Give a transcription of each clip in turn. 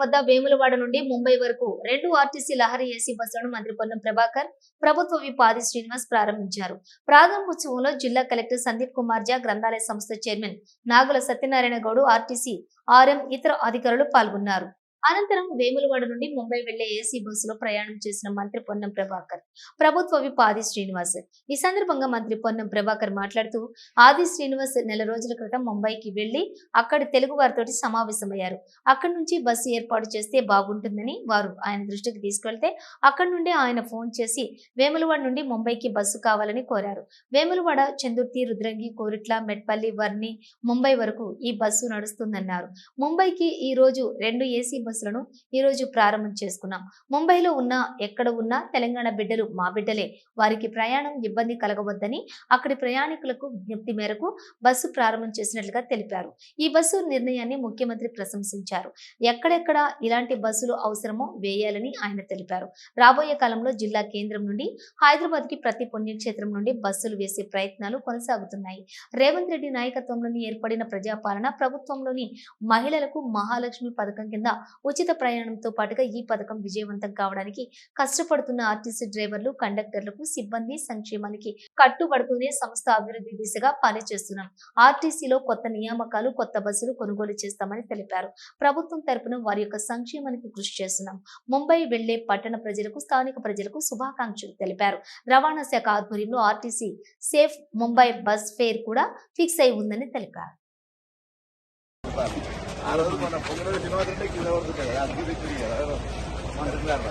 వద్ద వేములవాడ నుండి ముంబై వరకు రెండు ఆర్టీసీ లహరి ఏసీ బస్సులను మంత్రి పొన్నం ప్రభాకర్ ప్రభుత్వ విప్ ఆది శ్రీనివాస్ ప్రారంభించారు. ప్రారంభోత్సవంలో జిల్లా కలెక్టర్ సందీప్ కుమార్ జా గ్రంథాలయ సంస్థ chairman Nagula Satyanarayana Goud RTC RM ఇతర అధికారులు పాల్గొన్నారు. అనంతరం వేములవాడ నుండి ముంబై వెళ్ళే ఏసీ బస్సులో ప్రయాణం చేసిన మంత్రి పొన్నం ప్రభాకర్ ప్రభుత్వ విప్ ఆది శ్రీనివాస్. ఈ సందర్భంగా మంత్రి పొన్నం ప్రభాకర్ మాట్లాడుతూ ఆది శ్రీనివాస్ నెల రోజుల క్రితం ముంబైకి వెళ్ళి అక్కడ తెలుగు వారితోటి సమావేశమయ్యారు. అక్కడి నుంచి బస్సు ఏర్పాటు చేస్తే బాగుంటుందని వారు ఆయన దృష్టికి తీసుకెళ్తే అక్కడి నుండి ఆయన ఫోన్ చేసి వేములవాడ నుండి ముంబైకి బస్సు కావాలని కోరారు. వేములవాడ చందుర్తి రుద్రంగి కోరిట్ల మెట్పల్లి వర్ని ముంబై వరకు ఈ బస్సు నడుస్తుందన్నారు. ముంబైకి ఈ రోజు రెండు ఏసీ బస్సు సదస్సులను ఈరోజు ప్రారంభం చేసుకున్నాం. ముంబైలో ఉన్న ఎక్కడ ఉన్నా తెలంగాణ బిడ్డలు మా బిడ్డలే. వారికి ప్రయాణం ఇబ్బంది కలగవద్దని అక్కడి ప్రయాణికులకు విజ్ఞప్తి మేరకు బస్సు ప్రారంభం చేసినట్లుగా తెలిపారు. ఈ బస్సు నిర్ణయాన్ని ముఖ్యమంత్రి ప్రశంసించారు. ఎక్కడెక్కడ ఇలాంటి బస్సులు అవసరమో వేయాలని ఆయన తెలిపారు. రాబోయే కాలంలో జిల్లా కేంద్రం నుండి హైదరాబాద్కి ప్రతి పుణ్యక్షేత్రం నుండి బస్సులు వేసే ప్రయత్నాలు కొనసాగుతున్నాయి. రేవంత్ రెడ్డి నాయకత్వంలోని ఏర్పడిన ప్రజాపాలన ప్రభుత్వంలోని మహిళలకు మహాలక్ష్మి పథకం కింద ఉచిత ప్రయాణంతో పాటుగా ఈ పథకం విజయవంతం కావడానికి కష్టపడుతున్న ఆర్టీసీ డ్రైవర్లు కండక్టర్లకు సిబ్బంది సంక్షేమానికి కట్టుబడుతూనే సంస్థ అభివృద్ధి దిశగా పనిచేస్తున్నాం. ఆర్టీసీలో కొత్త నియామకాలు కొత్త బస్సులు కొనుగోలు చేస్తామని తెలిపారు. ప్రభుత్వం తరపున వారి యొక్క సంక్షేమానికి కృషి చేస్తున్నాం. ముంబై వెళ్ళే పట్టణ ప్రజలకు స్థానిక ప్రజలకు శుభాకాంక్షలు తెలిపారు. రవాణా శాఖ ఆధ్వర్యంలో RTC safe Mumbai bus fare కూడా ఫిక్స్ అయి ఉందని తెలిపారు. ఆ రోజు మన పొంగల్ శ్రీనివాస్ రెడ్డి కింద పడుతుంది కదా అది తెచ్చింది కదా. మంత్రి గారు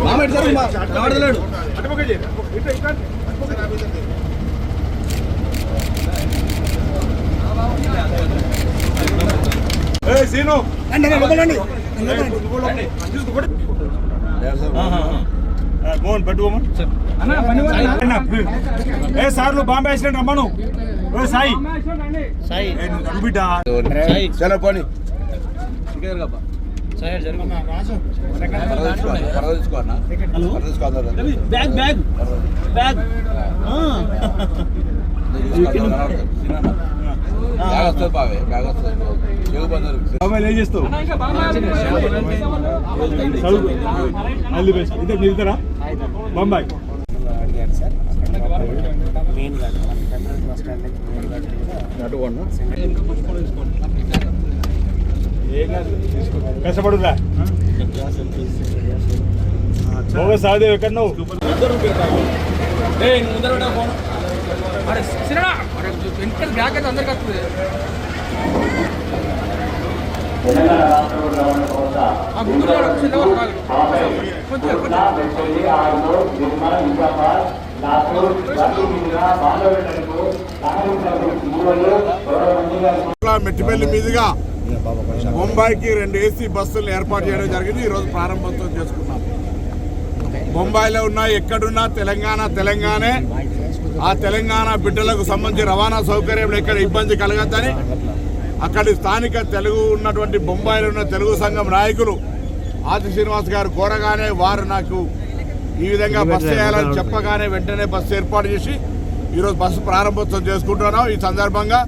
మామయ్య సార్ మా కనబడతలేడు సీను. రండి రండి, లోపలండి మోహన్ పెట్టుకోమా ఏ సార్లు బాంబే వేసిన రమ్మను ఏ సాయి సాయి బిడ్డ సాయి చలో పోనీ సాయి జరుగు బ్యాగ్ బ్యాగ్ బ్యాగ్ మొబైల్ ఏం చేస్తావు చదువు అల్లి బెస్ట్ ఇదే నిలుతారా బొంబాయి కష్టపడుదా సార్ ఎక్కడ నువ్వు టెంపరీ బస్ అరే నుంచి మెయిన్ గార్డ్ ఏం కాదు కష్టపడురా బాబా సాదేవ్ ఎక్కడ నువ్వు తెలంగాణ రాష్ట్ర సంస్థ ఆరులో నిర్మల్ నిజామాబాద్ మెట్టిపల్లి మీదుగా బొంబాయికి రెండు ఏసీ బస్సులు ఏర్పాటు చేయడం జరిగింది. ఈరోజు ప్రారంభోత్సవం చేసుకున్నాం. బొంబాయిలో ఉన్న ఎక్కడున్నా తెలంగాణ తెలంగాణే. ఆ తెలంగాణ బిడ్డలకు సంబంధించి రవాణా సౌకర్యం ఎక్కడ ఇబ్బంది కలగద్దని అక్కడి స్థానిక తెలుగు ఉన్నటువంటి బొంబాయిలో ఉన్న తెలుగు సంఘం నాయకులు ఆది శ్రీనివాస్ గారు కోరగానే వారు నాకు ఈ విధంగా బస్సు చేయాలని చెప్పగానే వెంటనే బస్సు ఏర్పాటు చేసి ఈరోజు బస్సు ప్రారంభోత్సవం చేసుకుంటున్నాం. ఈ సందర్భంగా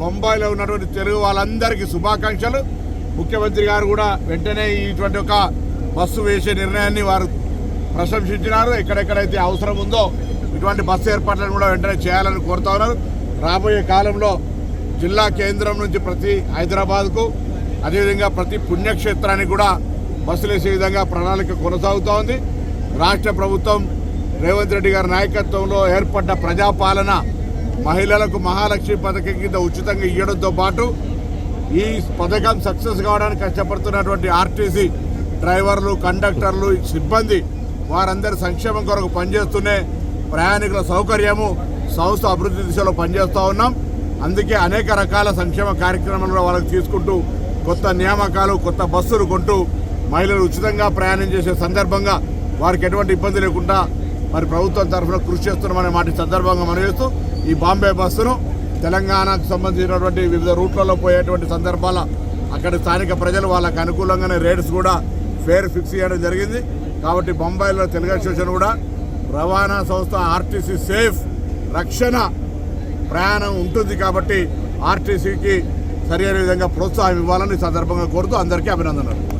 బొంబాయిలో ఉన్నటువంటి తెలుగు వాళ్ళందరికీ శుభాకాంక్షలు. ముఖ్యమంత్రి గారు కూడా వెంటనే ఇటువంటి ఒక బస్సు వేసే నిర్ణయాన్ని వారు ప్రశంసించినారు. ఎక్కడెక్కడైతే అవసరం ఉందో ఇటువంటి బస్సు ఏర్పాట్లను కూడా వెంటనే చేయాలని కోరుతా ఉన్నారు. రాబోయే కాలంలో జిల్లా కేంద్రం నుంచి ప్రతి హైదరాబాద్కు అదేవిధంగా ప్రతి పుణ్యక్షేత్రానికి కూడా బస్సులు వేసే విధంగా ప్రణాళిక కొనసాగుతోంది రాష్ట్ర ప్రభుత్వం రేవంత్ రెడ్డి గారి నాయకత్వంలో ఏర్పడ్డ ప్రజాపాలన మహిళలకు మహాలక్ష్మి పథకం కింద ఉచితంగా ఇవ్వడంతో పాటు ఈ పథకం సక్సెస్ కావడానికి కష్టపడుతున్నటువంటి ఆర్టీసీ డ్రైవర్లు కండక్టర్లు సిబ్బంది వారందరి సంక్షేమం కొరకు పనిచేస్తూనే ప్రయాణికుల సౌకర్యము సంస్థ అభివృద్ధి దిశలో పనిచేస్తూ ఉన్నాం. అందుకే అనేక రకాల సంక్షేమ కార్యక్రమాలు వాళ్ళకి తీసుకుంటూ కొత్త నియామకాలు కొత్త బస్సులు కొంటూ మహిళలు ఉచితంగా ప్రయాణం చేసే సందర్భంగా వారికి ఎటువంటి ఇబ్బంది లేకుండా మరి ప్రభుత్వం తరఫున కృషి చేస్తున్నామనే మాట సందర్భంగా మనం చేస్తూ ఈ బాంబే బస్సును తెలంగాణకు సంబంధించినటువంటి వివిధ రూట్లలో పోయేటువంటి సందర్భాల అక్కడ స్థానిక ప్రజలు వాళ్ళకు అనుకూలంగానే రేట్స్ కూడా ఫేర్ ఫిక్స్ చేయడం జరిగింది. కాబట్టి బొంబాయిలో తెలుగు అసోసియేషన్ కూడా రవాణా సంస్థ ఆర్టీసీ సేఫ్ రక్షణ ప్రయాణం ఉంటుంది కాబట్టి ఆర్టీసీకి సరైన విధంగా ప్రోత్సాహం ఇవ్వాలని సందర్భంగా కోరుతూ అందరికీ అభినందనలు.